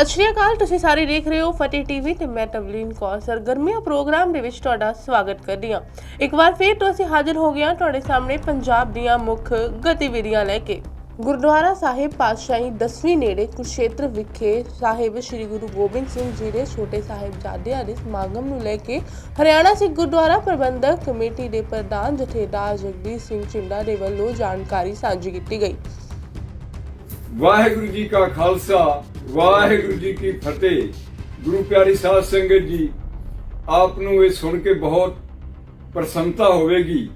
ਸਤਿ ਸ਼੍ਰੀ ਅਕਾਲ, ਤੁਸੀਂ ਸਾਰੇ ਦੇਖ ਰਹੇ ਹੋ ਫਤਿਹ ਟੀਵੀ ਤੇ ਮੈਂ ਤਵਲੀਨ ਕੌਰ। ਸਰਗਰਮੀਆਂ ਪ੍ਰੋਗਰਾਮ ਦੇ ਵਿੱਚ ਤੁਹਾਡਾ ਸਵਾਗਤ ਕਰਦੀ ਹਾਂ। ਇੱਕ ਵਾਰ ਫੇਰ ਤੋਂ ਅਸੀਂ ਹਾਜ਼ਰ ਹੋ ਗਏ ਹਾਂ ਤੁਹਾਡੇ ਸਾਹਮਣੇ ਪੰਜਾਬ ਦੀਆਂ ਮੁੱਖ ਗਤੀਵਿਧੀਆਂ ਲੈ ਕੇ। ਗੁਰਦੁਆਰਾ ਸਾਹਿਬ ਪਾਤਸ਼ਾਹੀ 10ਵੀਂ ਨੇੜੇ ਕੁਰਸ਼ੇਤਰ ਵਿਖੇ ਸਾਹਿਬ ਸ੍ਰੀ ਗੁਰੂ ਗੋਬਿੰਦ ਸਿੰਘ ਜੀ ਦੇ ਛੋਟੇ ਸਾਹਿਬਜ਼ਾਦਿਆਂ ਦੇ ਸਮਾਗਮ ਨੂੰ ਲੈ ਕੇ ਹਰਿਆਣਾ ਸਿੱਖ ਗੁਰਦੁਆਰਾ ਪ੍ਰਬੰਧਕ ਕਮੇਟੀ ਦੇ ਪ੍ਰਧਾਨ ਜਥੇਦਾਰ ਜਗਦੀਸ਼ ਸਿੰਘ ਚਿੰਡਾ ਦੇ ਵੱਲੋਂ ਜਾਣਕਾਰੀ ਸਾਂਝੀ ਕੀਤੀ ਗਈ। ਵਾਹਿਗੁਰੂ ਜੀ ਕਾ ਖਾਲਸਾ, ਵਾਹਿਗੁਰੂ ਜੀ ਕੀ ਫਤਿਹ। ਗੁਰੂ ਪਿਆਰੀ ਸਾਧ ਸੰਗਤ ਜੀ, ਆਪ ਨੂੰ ਇਹ ਸੁਣ ਕੇ ਬਹੁਤ ਪ੍ਰਸੰਨਤਾ ਹੋਵੇਗੀ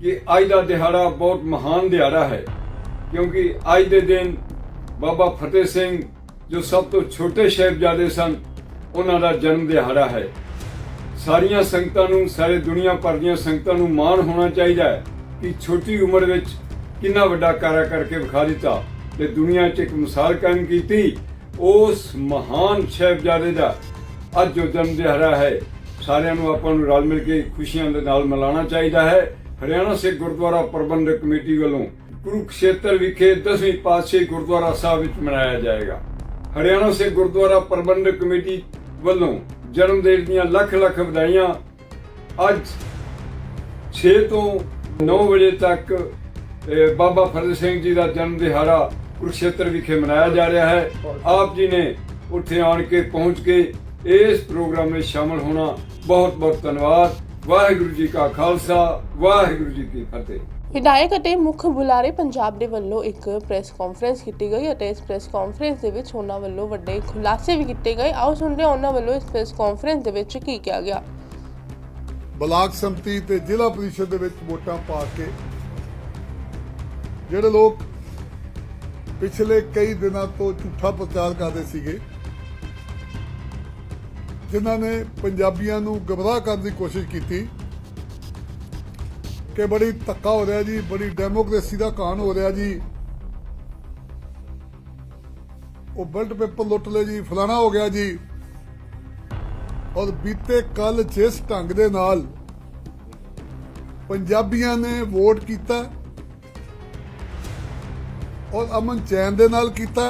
ਕਿ ਅੱਜ ਦਾ ਦਿਹਾੜਾ ਬਹੁਤ ਮਹਾਨ ਦਿਹਾੜਾ ਹੈ। ਕਿਉਂਕਿ ਅੱਜ ਦੇ ਦਿਨ ਬਾਬਾ ਫਤਿਹ ਸਿੰਘ ਜੋ ਸਭ ਤੋਂ ਛੋਟੇ ਸਾਹਿਬਜ਼ਾਦੇ ਸਨ, ਉਹਨਾਂ ਦਾ ਜਨਮ ਦਿਹਾੜਾ ਹੈ। ਸਾਰੀਆਂ ਸੰਗਤਾਂ ਨੂੰ, ਸਾਰੇ ਦੁਨੀਆ ਭਰ ਦੀਆਂ ਸੰਗਤਾਂ ਨੂੰ ਮਾਣ ਹੋਣਾ ਚਾਹੀਦਾ ਹੈ ਕਿ ਛੋਟੀ ਉਮਰ ਵਿੱਚ ਕਿੰਨਾ ਵੱਡਾ ਕਾਰਾ ਕਰਕੇ ਵਿਖਾ ਦਿੱਤਾ। ਤੇ ਦੁਨੀਆ 'ਚ ਇੱਕ ਮਿਸਾਲ ਕਾਇਮ ਕੀਤੀ, ਉਸ ਮਹਾਨ ਸਾਹਿਬਜ਼ਾਦੇ ਦਾ ਅੱਜ ਜੋ ਜਨਮ ਦਿਹਾੜਾ ਹੈ। ਸਾਰਿਆਂ ਨੂੰ ਆਪਾਂ ਨੂੰ ਰਲ ਮਿਲ ਕੇ ਖੁਸ਼ੀਆਂ ਦੇ ਨਾਲ ਮਨਾਉਣਾ ਚਾਹੀਦਾ ਹੈ। ਹਰਿਆਣਾ ਸਿੱਖ ਗੁਰਦੁਆਰਾ ਪ੍ਰਬੰਧਕ ਕਮੇਟੀ ਵੱਲੋਂ ਕੁਰੂਕਸ਼ੇਤਰ ਵਿਖੇ 10ਵੀਂ ਪਾਤਸ਼ਾਹੀ ਗੁਰਦੁਆਰਾ ਸਾਹਿਬ ਵਿੱਚ ਮਨਾਇਆ ਜਾਏਗਾ। ਹਰਿਆਣਾ ਸਿੱਖ ਗੁਰਦੁਆਰਾ ਪ੍ਰਬੰਧਕ ਕਮੇਟੀ ਵੱਲੋਂ ਜਨਮ ਦਿਨ ਦੀਆਂ ਲੱਖ ਲੱਖ ਵਧਾਈਆਂ ਅੱਜ 6 ਤੋਂ 9 ਵਜੇ ਤੱਕ ਬਾਬਾ ਫਤਿਹ ਸਿੰਘ ਜੀ ਦਾ ਜਨਮ ਦਿਹਾੜਾ ਕੁਰੂਕਸ਼ੇਤਰ ਵਿਖੇ ਮਨਾਇਆ ਜਾ ਰਿਹਾ ਹੈ। ਆਪ ਜੀ ਨੇ ਉੱਥੇ ਆਣ ਕੇ ਪਹੁੰਚ ਕੇ ਇਸ ਪ੍ਰੋਗਰਾਮ ਵਿੱਚ ਸ਼ਾਮਲ ਹੋਣਾ ਬਹੁਤ ਬਹੁਤ ਧੰਨਵਾਦ। ਵਾਹਿਗੁਰੂ ਜੀ ਕਾ ਖਾਲਸਾ ਵਾਹਿਗੁਰੂ ਜੀ ਕੀ ਫਤਿਹ। ਵਿਧਾਇਕ ਅਤੇ ਮੁੱਖ ਬੁਲਾਰੇ ਪੰਜਾਬ ਦੇ ਵੱਲੋਂ ਇੱਕ ਪ੍ਰੈਸ ਕਾਨਫਰੰਸ ਕੀਤੀ ਗਈ ਅਤੇ ਇਸ ਪ੍ਰੈਸ ਕਾਨਫਰੰਸ ਦੇ ਵਿੱਚ ਉਹਨਾਂ ਵੱਲੋਂ ਵੱਡੇ ਖੁਲਾਸੇ ਵੀ ਕੀਤੇ ਗਏ। ਆਓ ਸੁਣਦੇ ਹਾਂ ਉਹਨਾਂ ਵੱਲੋਂ ਇਸ ਪ੍ਰੈਸ ਕਾਨਫਰੰਸ ਦੇ ਵਿੱਚ ਕੀ ਕਿਹਾ ਗਿਆ। ਬਲਾਕ ਸੰਮਤੀ ਤੇ ਜ਼ਿਲ੍ਹਾ ਪ੍ਰੀਸ਼ਦ ਦੇ ਵਿੱਚ ਵੋਟਾਂ ਪਾ ਕੇ ਜਿਹੜੇ ਲੋਕ ਪਿਛਲੇ ਕਈ ਦਿਨਾਂ ਤੋਂ ਝੂਠਾ ਪ੍ਰਚਾਰ ਕਰਦੇ ਸੀਗੇ, ਜਿਨ੍ਹਾਂ ਨੇ ਪੰਜਾਬੀਆਂ ਨੂੰ ਗਮਰਾਹ ਕਰਨ ਦੀ ਕੋਸ਼ਿਸ਼ ਕੀਤੀ ਕਿ ਬੜੀ ਧੱਕਾ ਹੋ ਰਿਹਾ ਜੀ, ਬੜੀ ਡੈਮੋਕ੍ਰੇਸੀ ਦਾ ਕਾਨ ਹੋ ਰਿਹਾ ਜੀ। ਉਹ ਬਲਟ ਪੇਪਰ ਲੁੱਟ ਲਏ ਜੀ, ਫਲਾਣਾ ਹੋ ਗਿਆ ਜੀ। ਔਰ ਬੀਤੇ ਕੱਲ ਜਿਸ ਢੰਗ ਦੇ ਨਾਲ ਪੰਜਾਬੀਆਂ ਨੇ ਵੋਟ ਕੀਤਾ ਔਰ ਅਮਨ ਚੈਨ ਦੇ ਨਾਲ ਕੀਤਾ।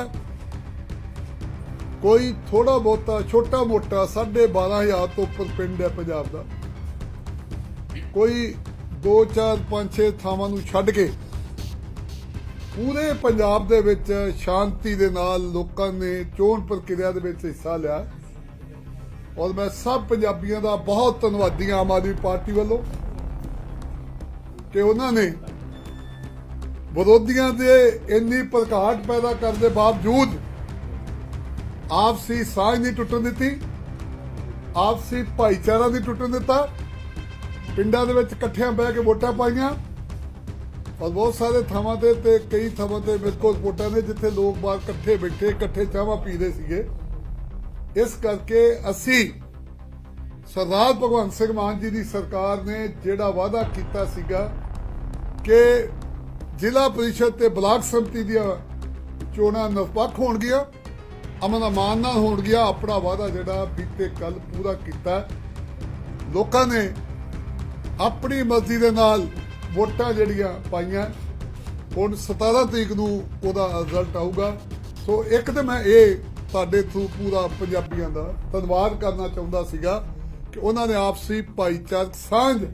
ਕੋਈ ਥੋੜਾ ਬਹੁਤਾ, ਛੋਟਾ ਮੋਟਾ 12500 ਤੋਂ ਉੱਪਰ ਪਿੰਡ ਹੈ ਪੰਜਾਬ ਦਾ। ਕੋਈ 2 4 5 6 ਥਾਵਾਂ ਨੂੰ ਛੱਡ ਕੇ ਪੂਰੇ ਪੰਜਾਬ ਦੇ ਵਿੱਚ ਸ਼ਾਂਤੀ ਦੇ ਨਾਲ ਲੋਕਾਂ ਨੇ ਚੋਣ ਪ੍ਰਕਿਰਿਆ ਦੇ ਵਿੱਚ ਹਿੱਸਾ ਲਿਆ। ਔਰ ਮੈਂ ਸਭ ਪੰਜਾਬੀਆਂ ਦਾ ਬਹੁਤ ਧੰਨਵਾਦੀ ਹਾਂ ਆਮ ਆਦਮੀ ਪਾਰਟੀ ਵੱਲੋਂ ਕਿ ਉਹਨਾਂ ਨੇ ਵਿਰੋਧੀਆਂ ਦੇ ਇੰਨੀ ਪ੍ਰਕਾਟ ਪੈਦਾ ਕਰਨ ਦੇ ਬਾਵਜੂਦ ਆਪਸੀ ਸਾਂਝ ਨਹੀਂ ਟੁੱਟਣ ਦਿੱਤੀ ਆਪਸੀ ਭਾਈਚਾਰਾ ਨਹੀਂ ਟੁੱਟਣ ਦਿੱਤਾ। ਪਿੰਡਾਂ ਦੇ ਵਿੱਚ ਇਕੱਠਿਆਂ ਬਹਿ ਕੇ ਵੋਟਾਂ ਪਾਈਆਂ ਔਰ ਬਹੁਤ ਸਾਰੇ ਥਾਵਾਂ ਤੇ ਤੇ ਕਈ ਥਾਵਾਂ ਤੇ ਬਿਲਕੁਲ ਵੋਟਾਂ ਨੇ ਜਿੱਥੇ ਲੋਕ ਬਾਹਰ ਇਕੱਠੇ ਬੈਠੇ, ਇਕੱਠੇ ਚਾਹਾਂ ਪੀਦੇ ਸੀਗੇ। ਇਸ ਕਰਕੇ ਅਸੀਂ ਸਰਦਾਰ ਭਗਵੰਤ ਸਿੰਘ ਮਾਨ ਜੀ ਦੀ ਸਰਕਾਰ ਨੇ ਜਿਹੜਾ ਵਾਅਦਾ ਕੀਤਾ ਸੀਗਾ ਕਿ ਜ਼ਿਲ੍ਹਾ ਪ੍ਰੀਸ਼ਦ ਤੇ ਬਲਾਕ ਸੰਮਤੀ ਦੀਆਂ ਚੋਣਾਂ ਨਿਰਪੱਖ ਹੋਣਗੀਆਂ ਅਮਨ ਅਮਾਨ ਨਾਲ ਹੋਣਗੀਆਂ ਆਪਣਾ ਵਾਅਦਾ ਜਿਹੜਾ ਬੀਤੇ ਕੱਲ ਪੂਰਾ ਕੀਤਾ। ਲੋਕਾਂ ਨੇ ਆਪਣੀ ਮਰਜ਼ੀ ਦੇ ਨਾਲ ਵੋਟਾਂ ਜਿਹੜੀਆਂ ਪਾਈਆਂ। ਹੁਣ 17 ਤਰੀਕ ਨੂੰ ਉਹਦਾ ਰਿਜ਼ਲਟ ਆਊਗਾ। ਸੋ ਇੱਕ ਤੇ ਮੈਂ ਇਹ ਤੁਹਾਡੇ ਥਰੂ ਪੂਰਾ ਪੰਜਾਬੀਆਂ ਦਾ ਧੰਨਵਾਦ ਕਰਨਾ ਚਾਹੁੰਦਾ ਸੀਗਾ ਕਿ ਉਹਨਾਂ ਨੇ ਆਪਸੀ ਭਾਈਚਾਰਕ ਸਾਂਝ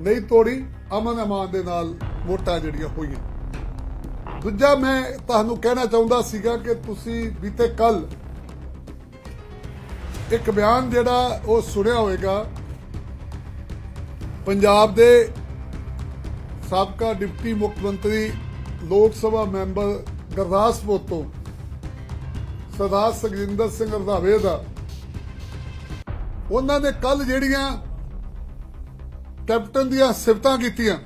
ਨਹੀਂ ਤੋੜੀ। ਅਮਨ ਅਮਾਨ ਦੇ ਨਾਲ ਵੋਟਾਂ ਜਿਹੜੀਆਂ ਹੋਈਆਂ। ਦੂਜਾ ਮੈਂ ਤੁਹਾਨੂੰ ਕਹਿਣਾ ਚਾਹੁੰਦਾ ਸੀਗਾ ਕਿ ਤੁਸੀਂ ਬੀਤੇ ਕੱਲ ਇੱਕ ਬਿਆਨ ਜਿਹੜਾ ਉਹ ਸੁਣਿਆ ਹੋਵੇਗਾ। ਪੰਜਾਬ ਦੇ ਸਾਬਕਾ ਡਿਪਟੀ ਮੁੱਖ ਮੰਤਰੀ, ਲੋਕ ਸਭਾ ਮੈਂਬਰ ਗੁਰਦਾਸਪੁਰ ਤੋਂ ਸਰਦਾਰ ਸੁਖਜਿੰਦਰ ਸਿੰਘ ਰਧਾਵੇ ਦਾ। ਉਹਨਾਂ ਨੇ ਕੱਲ ਜਿਹੜੀਆਂ ਕੈਪਟਨ ਦੀਆਂ ਸਿਫਤਾਂ ਕੀਤੀਆਂ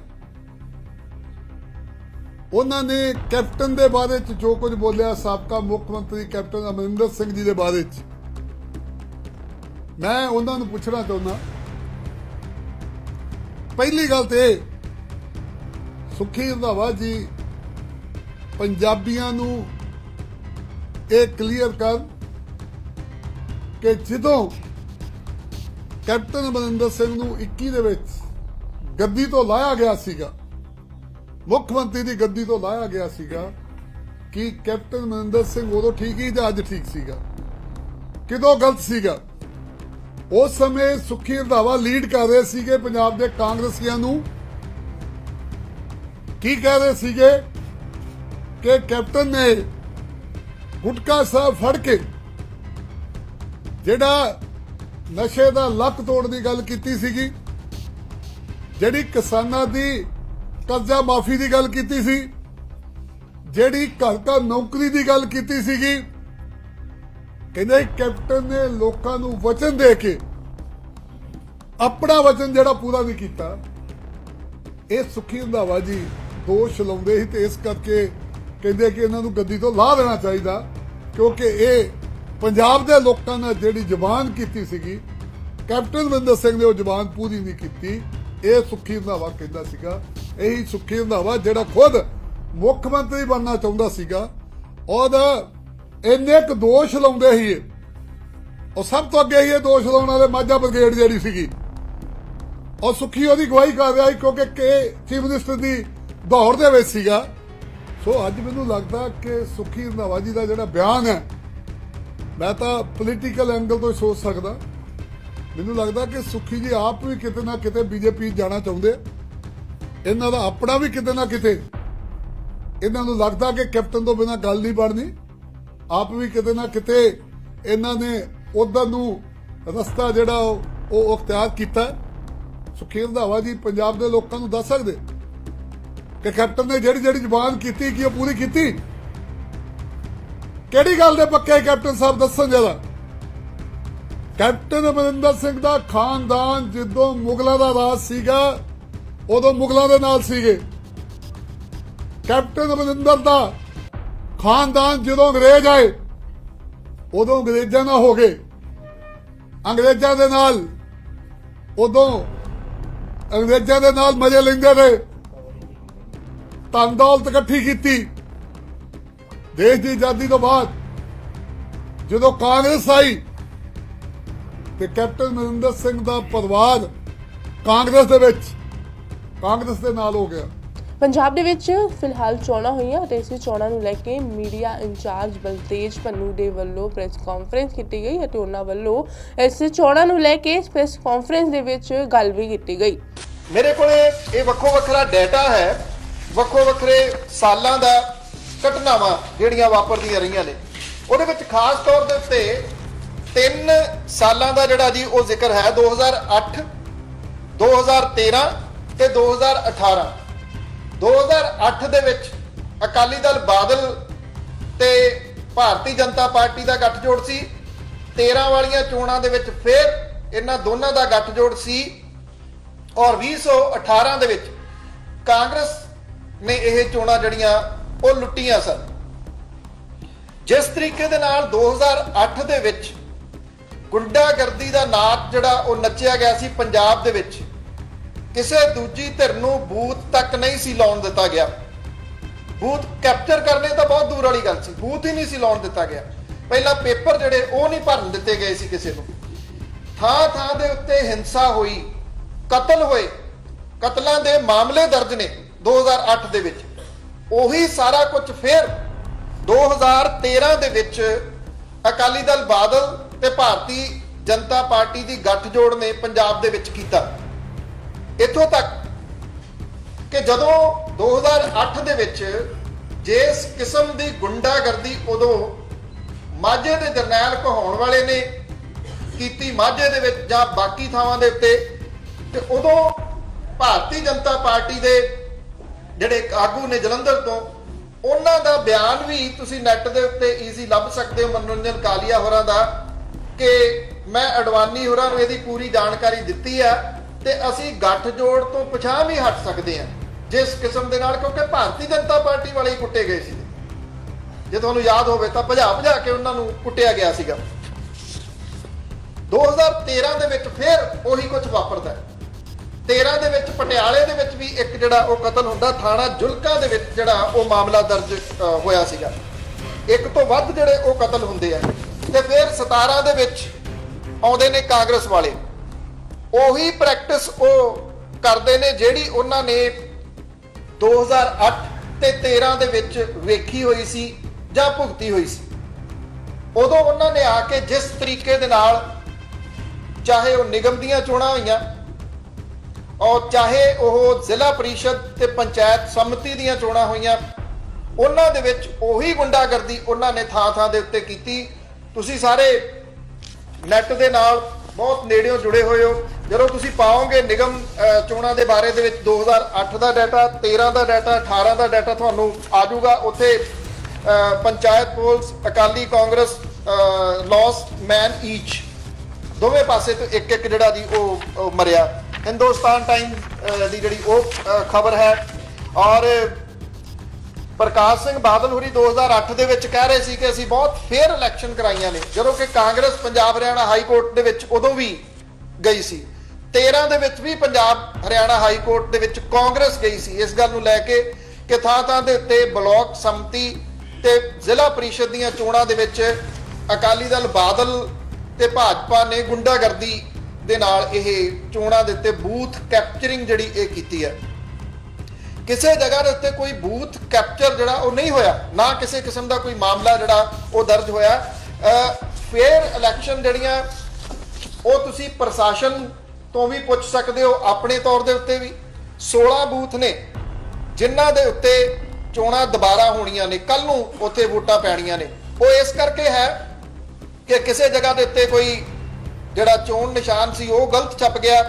ਉਹਨਾਂ ਨੇ ਕੈਪਟਨ ਦੇ ਬਾਰੇ ਚ ਜੋ ਕੁਝ ਬੋਲਿਆ ਸਾਬਕਾ ਮੁੱਖ ਮੰਤਰੀ ਕੈਪਟਨ ਅਮਰਿੰਦਰ ਸਿੰਘ ਜੀ ਦੇ ਬਾਰੇ ਚ। ਮੈਂ ਉਹਨਾਂ ਨੂੰ ਪੁੱਛਣਾ ਚਾਹੁੰਦਾ ਪਹਿਲੀ ਗੱਲ ਤੇ ਇਹ, ਸੁਖੀ ਰੰਧਾਵਾ ਜੀ ਪੰਜਾਬੀਆਂ ਨੂੰ ਇਹ ਕਲੀਅਰ ਕਰ ਕਿ ਜਦੋਂ ਕੈਪਟਨ ਅਮਰਿੰਦਰ ਸਿੰਘ ਨੂੰ 21 ਦੇ ਵਿੱਚ ਗੱਦੀ ਤੋਂ ਲਾਇਆ ਗਿਆ ਸੀਗਾ ਮੁੱਖ ਮੰਤਰੀ ਦੀ ਗੱਦੀ ਤੋਂ ਲਾਇਆ ਗਿਆ ਸੀਗਾ ਕਿ ਕੈਪਟਨ ਮਨਿੰਦਰ ਸਿੰਘ ਉਦੋਂ ਠੀਕ ਹੀ ਜਾਂ ਅੱਜ ਠੀਕ ਸੀਗਾ? ਕਿਦੋਂ ਗਲਤ ਸੀਗਾ? ਉਸ ਸਮੇਂ ਸੁਖੀ ਰੰਧਾਵਾ ਲੀਡ ਕਰ ਰਹੇ ਸੀਗੇ ਪੰਜਾਬ ਦੇ ਕਾਂਗਰਸੀਆਂ ਨੂੰ। ਕੀ ਕਹਿ ਰਹੇ ਸੀਗੇ? ਕਿ ਕੈਪਟਨ ਨੇ ਗੁਟਕਾ ਸਾਹਿਬ ਫੜ ਕੇ ਜਿਹੜਾ ਨਸ਼ੇ ਦਾ ਲੱਕ ਤੋੜ ਦੀ ਗੱਲ ਕੀਤੀ ਸੀਗੀ, ਜਿਹੜੀ ਕਿਸਾਨਾਂ ਦੀ ਕਰਜ਼ਾ ਮਾਫੀ ਦੀ ਗੱਲ ਕੀਤੀ ਸੀ। ਜਿਹੜੀ ਘਰ ਘਰ ਨੌਕਰੀ ਦੀ ਗੱਲ ਕੀਤੀ ਸੀਗੀ, ਕਹਿੰਦੇ ਕੈਪਟਨ ਨੇ ਲੋਕਾਂ ਨੂੰ ਵਚਨ ਦੇ ਕੇ ਆਪਣਾ ਵਚਨ ਜਿਹੜਾ ਪੂਰਾ ਨਹੀਂ ਕੀਤਾ। ਇਹ ਸੁਖੀ ਰੰਧਾਵਾ ਜੀ ਦੋਸ਼ ਲਾਉਂਦੇ ਸੀ ਤੇ ਇਸ ਕਰਕੇ ਕਹਿੰਦੇ ਕਿ ਇਹਨਾਂ ਨੂੰ ਗੱਦੀ ਤੋਂ ਲਾਹ ਦੇਣਾ ਚਾਹੀਦਾ, ਕਿਉਂਕਿ ਇਹ ਪੰਜਾਬ ਦੇ ਲੋਕਾਂ ਨਾਲ ਜਿਹੜੀ ਜ਼ਬਾਨ ਕੀਤੀ ਸੀਗੀ, ਕੈਪਟਨ ਵਿੰਦਰ ਸਿੰਘ ਨੇ ਉਹ ਜ਼ਬਾਨ ਪੂਰੀ ਨਹੀਂ ਕੀਤੀ। ਇਹ ਸੁਖੀ ਰੰਧਾਵਾ ਕਹਿੰਦਾ ਸੀਗਾ। ਇਹੀ ਸੁੱਖੀ ਰੰਧਾਵਾ ਜਿਹੜਾ ਖੁਦ ਮੁੱਖ ਮੰਤਰੀ ਬਣਨਾ ਚਾਹੁੰਦਾ ਸੀਗਾ। ਉਹਦਾ ਇੰਨੇ ਕੁ ਦੋਸ਼ ਲਾਉਂਦੇ ਸੀ। ਉਹ ਸਭ ਤੋਂ ਅੱਗੇ ਹੀ ਇਹ ਦੋਸ਼ ਲਾਉਣ ਵਾਲੇ ਮਾਝਾ ਬ੍ਰਿਗੇਡ ਜਿਹੜੀ ਸੀਗੀ। ਔਰ ਸੁਖੀ ਉਹਦੀ ਗਵਾਹੀ ਕਰ ਰਿਹਾ ਸੀ ਕਿਉਂਕਿ ਕਿ ਚੀਫ ਮਿਨਿਸਟਰ ਦੀ ਦੌੜ ਦੇ ਵਿੱਚ ਸੀਗਾ। ਸੋ ਅੱਜ ਮੈਨੂੰ ਲੱਗਦਾ ਕਿ ਸੁਖੀ ਰੰਧਾਵਾ ਜੀ ਦਾ ਜਿਹੜਾ ਬਿਆਨ ਹੈ, ਮੈਂ ਤਾਂ ਪੋਲੀਟੀਕਲ ਐਂਗਲ ਤੋਂ ਸੋਚ ਸਕਦਾ। ਮੈਨੂੰ ਲੱਗਦਾ ਕਿ ਸੁਖੀ ਜੀ ਆਪ ਵੀ ਕਿਤੇ ਨਾ ਕਿਤੇ ਬੀਜੇਪੀ ਜਾਣਾ ਚਾਹੁੰਦੇ ਆ। ਇਹਨਾਂ ਦਾ ਆਪਣਾ ਵੀ ਕਿਤੇ ਨਾ ਕਿਤੇ ਇਹਨਾਂ ਨੂੰ ਲੱਗਦਾ ਕਿ ਕੈਪਟਨ ਤੋਂ ਬਿਨਾ ਗੱਲ ਨਹੀਂ ਬਣਨੀ। ਆਪ ਵੀ ਕਿਤੇ ਨਾ ਕਿਤੇ ਇਹਨਾਂ ਨੇ ਉਧਰ ਨੂੰ ਰਸਤਾ ਜਿਹੜਾ ਉਹ ਅਖਤਿਆਰ ਕੀਤਾ। ਸੁਖੀ ਰੰਧਾਵਾ ਜੀ, ਪੰਜਾਬ ਦੇ ਲੋਕਾਂ ਨੂੰ ਦੱਸ ਸਕਦੇ ਕਿ ਕੈਪਟਨ ਨੇ ਜਿਹੜੀ ਜਿਹੜੀ ਜ਼ੁਬਾਨ ਕੀਤੀ, ਕੀ ਉਹ ਪੂਰੀ ਕੀਤੀ? ਕਿਹੜੀ ਗੱਲ ਦੇ ਪੱਕੇ ਕੈਪਟਨ ਸਾਹਿਬ ਦੱਸਣ ਜਰਾ। ਕੈਪਟਨ ਅਮਰਿੰਦਰ ਸਿੰਘ ਦਾ ਖਾਨਦਾਨ ਜਦੋਂ ਮੁਗਲਾਂ ਦਾ ਰਾਜ ਸੀਗਾ ਉਦੋਂ ਮੁਗਲਾਂ ਦੇ ਨਾਲ ਸੀਗੇ। ਕੈਪਟਨ ਅਮਰਿੰਦਰ ਦਾ ਖਾਨਦਾਨ ਜਦੋਂ ਅੰਗਰੇਜ਼ ਆਏ, ਉਦੋਂ ਅੰਗਰੇਜ਼ਾਂ ਨਾਲ ਹੋ ਗਏ। ਅੰਗਰੇਜ਼ਾਂ ਦੇ ਨਾਲ ਉਦੋਂ ਅੰਗਰੇਜ਼ਾਂ ਦੇ ਨਾਲ ਮਜ਼ੇ ਲੈਂਦੇ ਰਹੇ। ਧਨ ਦੌਲਤ ਇਕੱਠੀ ਕੀਤੀ। ਦੇਸ਼ ਦੀ ਆਜ਼ਾਦੀ ਤੋਂ ਬਾਅਦ ਜਦੋਂ ਕਾਂਗਰਸ ਆਈ ਤੇ ਕੈਪਟਨ ਮਨਿੰਦਰ ਸਿੰਘ ਦਾ ਪਰਿਵਾਰ ਕਾਂਗਰਸ ਦੇ ਵਿੱਚ ਕਾਂਗਰਸ ਦੇ ਨਾਲ ਹੋ ਗਿਆ। ਪੰਜਾਬ ਦੇ ਵਿੱਚ ਫਿਲਹਾਲ ਚੋਣਾਂ ਹੋਈਆਂ ਅਤੇ ਇਸੇ ਚੋਣਾਂ ਨੂੰ ਲੈ ਕੇ ਮੀਡੀਆ ਇੰਚਾਰਜ ਬਲਤੇਜ ਪੰਨੂ ਦੇ ਵੱਲੋਂ ਪ੍ਰੈਸ ਕਾਨਫਰੰਸ ਕੀਤੀ ਗਈ ਅਤੇ ਉਹਨਾਂ ਵੱਲੋਂ ਇਸ ਚੋਣਾਂ ਨੂੰ ਲੈ ਕੇ ਪ੍ਰੈਸ ਕਾਨਫਰੰਸ ਦੇ ਵਿੱਚ ਗੱਲ ਵੀ ਕੀਤੀ ਗਈ। ਮੇਰੇ ਕੋਲੇ ਇਹ ਵੱਖੋ ਵੱਖਰਾ ਡਾਟਾ ਹੈ ਵੱਖੋ ਵੱਖਰੇ ਸਾਲਾਂ ਦਾ ਘਟਨਾਵਾਂ ਜਿਹੜੀਆਂ ਵਾਪਰਦੀਆਂ ਰਹੀਆਂ ਨੇ। ਉਹਦੇ ਵਿੱਚ ਖਾਸ ਤੌਰ ਦੇ ਉੱਤੇ ਤਿੰਨ ਸਾਲਾਂ ਦਾ ਜਿਹੜਾ ਜੀ ਉਹ ਜ਼ਿਕਰ ਹੈ 2008 2013 ਤੇ 2018 2008 ਦੇ ਵਿੱਚ ਅਕਾਲੀ ਦਲ ਬਾਦਲ ਤੇ ਭਾਰਤੀ ਜਨਤਾ ਪਾਰਟੀ ਦਾ ਗੱਠਜੋੜ ਸੀ। 13 ਵਾਲੀਆਂ ਚੋਣਾਂ ਦੇ ਵਿੱਚ ਫਿਰ ਇਹਨਾਂ ਦੋਨਾਂ ਦਾ ਗੱਠਜੋੜ ਸੀ। ਔਰ 2018 ਦੇ ਵਿੱਚ ਕਾਂਗਰਸ ਨੇ ਇਹ ਚੋਣਾਂ ਜਿਹੜੀਆਂ, ਉਹ ਲੁੱਟੀਆਂ ਸਨ। ਜਿਸ ਤਰੀਕੇ ਦੇ ਨਾਲ 2008 ਦੇ ਵਿੱਚ ਗੁੰਡਾਗਰਦੀ ਦਾ ਨਾਚ ਜਿਹੜਾ, ਉਹ ਨੱਚਿਆ ਗਿਆ ਸੀ ਪੰਜਾਬ ਦੇ ਵਿੱਚ। ਕਿਸੇ ਦੂਜੀ ਧਿਰ ਨੂੰ ਬੂਥ ਤੱਕ ਨਹੀਂ ਸੀ ਲਾਉਣ ਦਿੱਤਾ ਗਿਆ। ਬੂਥ ਕੈਪਚਰ ਕਰਨੇ ਤਾਂ ਬਹੁਤ ਦੂਰ ਵਾਲੀ ਗੱਲ ਸੀ। ਬੂਥ ਹੀ ਨਹੀਂ ਸੀ ਲਾਉਣ ਦਿੱਤਾ ਗਿਆ। ਪਹਿਲਾਂ ਪੇਪਰ ਜਿਹੜੇ ਉਹ ਨਹੀਂ ਭਰਨ ਦਿੱਤੇ ਗਏ ਸੀ ਕਿਸੇ ਨੂੰ। ਥਾਂ ਥਾਂ ਦੇ ਉੱਤੇ ਹਿੰਸਾ ਹੋਈ, ਕਤਲ ਹੋਏ। ਕਤਲਾਂ ਦੇ ਮਾਮਲੇ ਦਰਜ ਨੇ 2008 ਦੇ ਵਿੱਚ। ਉਹੀ ਸਾਰਾ ਕੁਝ ਫਿਰ 2013 ਦੇ ਵਿੱਚ ਅਕਾਲੀ ਦਲ ਬਾਦਲ ਤੇ ਭਾਰਤੀ ਜਨਤਾ ਪਾਰਟੀ ਦੀ ਗੱਠਜੋੜ ਨੇ ਪੰਜਾਬ ਦੇ ਵਿੱਚ ਕੀਤਾ। ਇੱਥੋਂ ਤੱਕ ਕਿ ਜਦੋਂ 2008 ਦੇ ਵਿੱਚ ਜਿਸ ਕਿਸਮ ਦੀ ਗੁੰਡਾਗਰਦੀ ਉਦੋਂ ਮਾਝੇ ਦੇ ਜਰਨੈਲ ਕਹਾਉਣ ਵਾਲੇ ਨੇ ਕੀਤੀ ਮਾਝੇ ਦੇ ਵਿੱਚ ਜਾਂ ਬਾਕੀ ਥਾਵਾਂ ਦੇ ਉੱਤੇ, ਤੇ ਉਦੋਂ ਭਾਰਤੀ ਜਨਤਾ ਪਾਰਟੀ ਦੇ ਜਿਹੜੇ ਆਗੂ ਨੇ ਜਲੰਧਰ ਤੋਂ, ਉਹਨਾਂ ਦਾ ਬਿਆਨ ਵੀ ਤੁਸੀਂ ਨੈਟ ਦੇ ਉੱਤੇ ਈਜ਼ੀ ਲੱਭ ਸਕਦੇ ਹੋ, ਮਨੋਰੰਜਨ ਕਾਲੀਆ ਹੋਰਾਂ ਦਾ, ਕਿ ਮੈਂ ਅਡਵਾਨੀ ਹੋਰਾਂ ਨੂੰ ਇਹਦੀ ਪੂਰੀ ਜਾਣਕਾਰੀ ਦਿੱਤੀ ਆ ਤੇ ਅਸੀਂ ਗੱਠਜੋੜ ਤੋਂ ਪਛਾਣ ਵੀ ਹਟ ਸਕਦੇ ਹਾਂ, ਜਿਸ ਕਿਸਮ ਦੇ ਨਾਲ ਕਿਉਂਕਿ ਭਾਰਤੀ ਜਨਤਾ ਪਾਰਟੀ ਵਾਲੇ ਹੀ ਕੁੱਟੇ ਗਏ ਸੀ। ਜੇ ਤੁਹਾਨੂੰ ਯਾਦ ਹੋਵੇ ਤਾਂ ਭਜਾ ਭਜਾ ਕੇ ਉਹਨਾਂ ਨੂੰ ਕੁੱਟਿਆ ਗਿਆ ਸੀਗਾ। 2013 ਦੇ ਵਿੱਚ ਫਿਰ ਉਹੀ ਕੁਝ ਵਾਪਰਦਾ ਹੈ। 13 ਦੇ ਵਿੱਚ ਪਟਿਆਲੇ ਦੇ ਵਿੱਚ ਵੀ ਇੱਕ ਜਿਹੜਾ ਉਹ ਕਤਲ ਹੁੰਦਾ, ਥਾਣਾ ਜੁਲਕਾ ਦੇ ਵਿੱਚ ਜਿਹੜਾ ਉਹ ਮਾਮਲਾ ਦਰਜ ਹੋਇਆ ਸੀਗਾ। ਇੱਕ ਤੋਂ ਵੱਧ ਜਿਹੜੇ ਉਹ ਕਤਲ ਹੁੰਦੇ ਆ। ਤੇ ਫਿਰ 17 ਦੇ ਵਿੱਚ ਆਉਂਦੇ ਨੇ ਕਾਂਗਰਸ ਵਾਲੇ। ਉਹੀ ਪ੍ਰੈਕਟਿਸ ਉਹ ਕਰਦੇ ਨੇ ਜਿਹੜੀ ਉਹਨਾਂ ਨੇ 2008 ਤੇ 13 ਦੇ ਵਿੱਚ ਵੇਖੀ ਹੋਈ ਸੀ ਜਾਂ ਭੁਗਤੀ ਹੋਈ ਸੀ। ਉਦੋਂ ਉਹਨਾਂ ਨੇ ਆ ਕੇ ਜਿਸ ਤਰੀਕੇ ਦੇ ਨਾਲ ਚਾਹੇ ਉਹ ਨਿਗਮ ਦੀਆਂ ਚੋਣਾਂ ਹੋਈਆਂ ਔਰ ਚਾਹੇ ਉਹ ਜ਼ਿਲ੍ਹਾ ਪਰਿਸ਼ਦ ਤੇ ਪੰਚਾਇਤ ਸਮਿਤੀ ਦੀਆਂ ਚੋਣਾਂ ਹੋਈਆਂ, ਉਹਨਾਂ ਦੇ ਵਿੱਚ ਉਹੀ ਗੁੰਡਾਗਰਦੀ ਉਹਨਾਂ ਨੇ ਥਾਂ ਥਾਂ ਦੇ ਉੱਤੇ ਕੀਤੀ। ਤੁਸੀਂ ਸਾਰੇ ਨੈਟ ਦੇ ਨਾਲ ਬਹੁਤ ਨੇੜਿਓਂ ਜੁੜੇ ਹੋਏ ਹੋ। ਜਦੋਂ ਤੁਸੀਂ ਪਾਓਗੇ ਨਿਗਮ ਚੋਣਾਂ ਦੇ ਬਾਰੇ ਦੇ ਵਿੱਚ 2008 ਦਾ ਡਾਟਾ 13 ਦਾ ਡਾਟਾ 18 ਦਾ ਡਾਟਾ ਤੁਹਾਨੂੰ ਆ ਜਾਊਗਾ। ਉੱਥੇ ਪੰਚਾਇਤ ਪੋਲਸ, ਅਕਾਲੀ ਕਾਂਗਰਸ ਲਾਸ ਮੈਨ, ਈਚ। ਦੋਵੇਂ ਪਾਸੇ ਤੋਂ ਇੱਕ ਇੱਕ ਜਿਹੜਾ ਦੀ ਉਹ ਮਰਿਆ। ਹਿੰਦੁਸਤਾਨ ਟਾਈਮ ਦੀ ਜਿਹੜੀ ਉਹ ਖਬਰ ਹੈ। ਔਰ ਪ੍ਰਕਾਸ਼ ਸਿੰਘ ਬਾਦਲ ਹੋਰੀ 2008 ਦੇ ਵਿੱਚ ਕਹਿ ਰਹੇ ਸੀ ਕਿ ਅਸੀਂ ਬਹੁਤ ਫੇਅਰ ਇਲੈਕਸ਼ਨ ਕਰਾਈਆਂ ਨੇ। ਜਦੋਂ ਕਿ ਕਾਂਗਰਸ ਪੰਜਾਬ ਹਰਿਆਣਾ ਹਾਈ ਕੋਰਟ ਦੇ ਵਿੱਚ ਉਦੋਂ ਵੀ ਗਈ ਸੀ। 13 ਦੇ ਵਿੱਚ ਵੀ ਪੰਜਾਬ, ਹਰਿਆਣਾ ਹਾਈ ਕੋਰਟ ਦੇ ਵਿੱਚ ਕਾਂਗਰਸ ਗਈ ਸੀ। ਇਸ ਗੱਲ ਨੂੰ ਲੈ ਕੇ ਕਿ ਥਾਂ ਥਾਂ ਦੇ ਉੱਤੇ ਬਲਾਕ ਸੰਮਤੀ ਤੇ ਜ਼ਿਲ੍ਹਾ ਪਰਿਸ਼ਦ ਦੀਆਂ ਚੋਣਾਂ ਦੇ ਵਿੱਚ ਅਕਾਲੀ ਦਲ ਬਾਦਲ ਤੇ ਭਾਜਪਾ ਨੇ ਗੁੰਡਾਗਰਦੀ ਦੇ ਨਾਲ ਇਹ ਚੋਣਾਂ ਦੇ ਉੱਤੇ ਬੂਥ ਕੈਪਚਰਿੰਗ ਜਿਹੜੀ ਇਹ ਕੀਤੀ ਹੈ। ਕਿਸੇ ਜਗ੍ਹਾ ਦੇ ਉੱਤੇ ਕੋਈ ਬੂਥ ਕੈਪਚਰ ਜਿਹੜਾ ਉਹ ਨਹੀਂ ਹੋਇਆ, ਨਾ ਕਿਸੇ ਕਿਸਮ ਦਾ ਕੋਈ ਮਾਮਲਾ ਜਿਹੜਾ ਉਹ ਦਰਜ ਹੋਇਆ। ਫੇਅਰ ਇਲੈਕਸ਼ਨ ਜਿਹੜੀਆਂ, ਉਹ ਤੁਸੀਂ ਪ੍ਰਸ਼ਾਸਨ ਤੋਂ ਵੀ ਪੁੱਛ ਸਕਦੇ ਹੋ, ਆਪਣੇ ਤੌਰ ਦੇ ਉੱਤੇ ਵੀ। 16 ਬੂਥ ਨੇ, ਜਿਨ੍ਹਾਂ ਦੇ ਉੱਤੇ ਚੋਣਾਂ ਦੁਬਾਰਾ ਹੋਣੀਆਂ ਨੇ ਕੱਲ ਨੂੰ ਉੱਥੇ ਵੋਟਾਂ ਪੈਣੀਆਂ ਨੇ। ਉਹ ਇਸ ਕਰਕੇ ਹੈ ਕਿ ਕਿਸੇ ਜਗ੍ਹਾ ਦੇ ਉੱਤੇ ਕੋਈ ਜਿਹੜਾ ਚੋਣ ਨਿਸ਼ਾਨ ਸੀ, ਉਹ ਗਲਤ ਛਪ ਗਿਆ।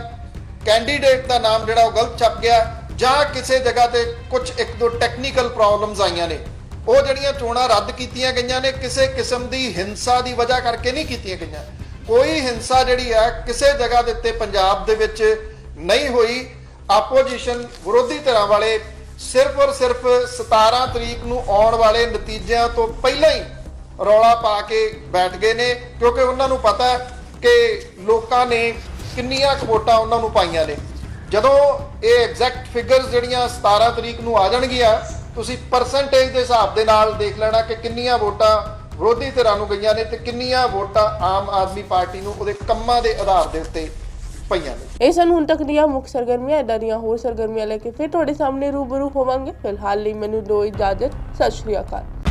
ਕੈਂਡੀਡੇਟ ਦਾ ਨਾਮ ਜਿਹੜਾ, ਉਹ ਗਲਤ ਛਪ ਗਿਆ। ਜਾਂ ਕਿਸੇ ਜਗ੍ਹਾ ਤੇ ਕੁਝ ਇੱਕ ਦੋ ਟੈਕਨੀਕਲ ਪ੍ਰੋਬਲਮਸ ਆਈਆਂ ਨੇ। ਉਹ ਜਿਹੜੀਆਂ ਚੋਣਾਂ ਰੱਦ ਕੀਤੀਆਂ ਗਈਆਂ ਨੇ, ਕਿਸੇ ਕਿਸਮ ਦੀ ਹਿੰਸਾ ਦੀ ਵਜ੍ਹਾ ਕਰਕੇ ਨਹੀਂ ਕੀਤੀਆਂ ਗਈਆਂ। ਕੋਈ ਹਿੰਸਾ ਜਿਹੜੀ ਹੈ ਕਿਸੇ ਜਗ੍ਹਾ ਦੇ ਉੱਤੇ ਪੰਜਾਬ ਦੇ ਵਿੱਚ ਨਹੀਂ ਹੋਈ। ਆਪੋਜੀਸ਼ਨ ਵਿਰੋਧੀ ਧਿਰਾਂ ਵਾਲੇ ਸਿਰਫ ਔਰ ਸਿਰਫ 17 ਤਰੀਕ ਨੂੰ ਆਉਣ ਵਾਲੇ ਨਤੀਜਿਆਂ ਤੋਂ ਪਹਿਲਾਂ ਹੀ ਰੌਲਾ ਪਾ ਕੇ ਬੈਠ ਗਏ ਨੇ, ਕਿਉਂਕਿ ਉਹਨਾਂ ਨੂੰ ਪਤਾ ਹੈ ਕਿ ਲੋਕਾਂ ਨੇ ਕਿੰਨੀਆਂ ਕੁ ਵੋਟਾਂ ਉਹਨਾਂ ਨੂੰ ਪਾਈਆਂ ਨੇ। ਜਦੋਂ ਇਹ ਐਗਜ਼ੈਕਟ ਫਿਗਰਸ ਜਿਹੜੀਆਂ 17 ਤਰੀਕ ਨੂੰ ਆ ਜਾਣਗੀਆਂ, ਤੁਸੀਂ ਪਰਸੈਂਟੇਜ ਦੇ ਹਿਸਾਬ ਦੇ ਨਾਲ ਦੇਖ ਲੈਣਾ ਕਿ ਕਿੰਨੀਆਂ ਵੋਟਾਂ ਵਿਰੋਧੀ ਧਿਰਾਂ ਨੂੰ ਗਈਆਂ ਨੇ ਤੇ ਕਿੰਨੀਆਂ ਵੋਟਾਂ ਆਮ ਆਦਮੀ ਪਾਰਟੀ ਨੂੰ ਉਹਦੇ ਕੰਮਾਂ ਦੇ ਆਧਾਰ ਦੇ ਉੱਤੇ ਪਈਆਂ ਨੇ। ਇਹ ਸਨ ਹੁਣ ਤੱਕ ਦੀਆਂ ਮੁੱਖ ਸਰਗਰਮੀਆਂ ਇਦਾਂ ਦੀਆਂ ਹੋਰ ਸਰਗਰਮੀਆਂ ਲੈ ਕੇ ਫਿਰ ਤੁਹਾਡੇ ਸਾਹਮਣੇ ਰੂਬਰੂ ਹੋਵਾਂਗੇ। ਫਿਲਹਾਲ ਲਈ ਮੈਨੂੰ ਦੋ ਇਜਾਜ਼ਤ। ਸਤਿ ਸ਼੍ਰੀ ਅਕਾਲ।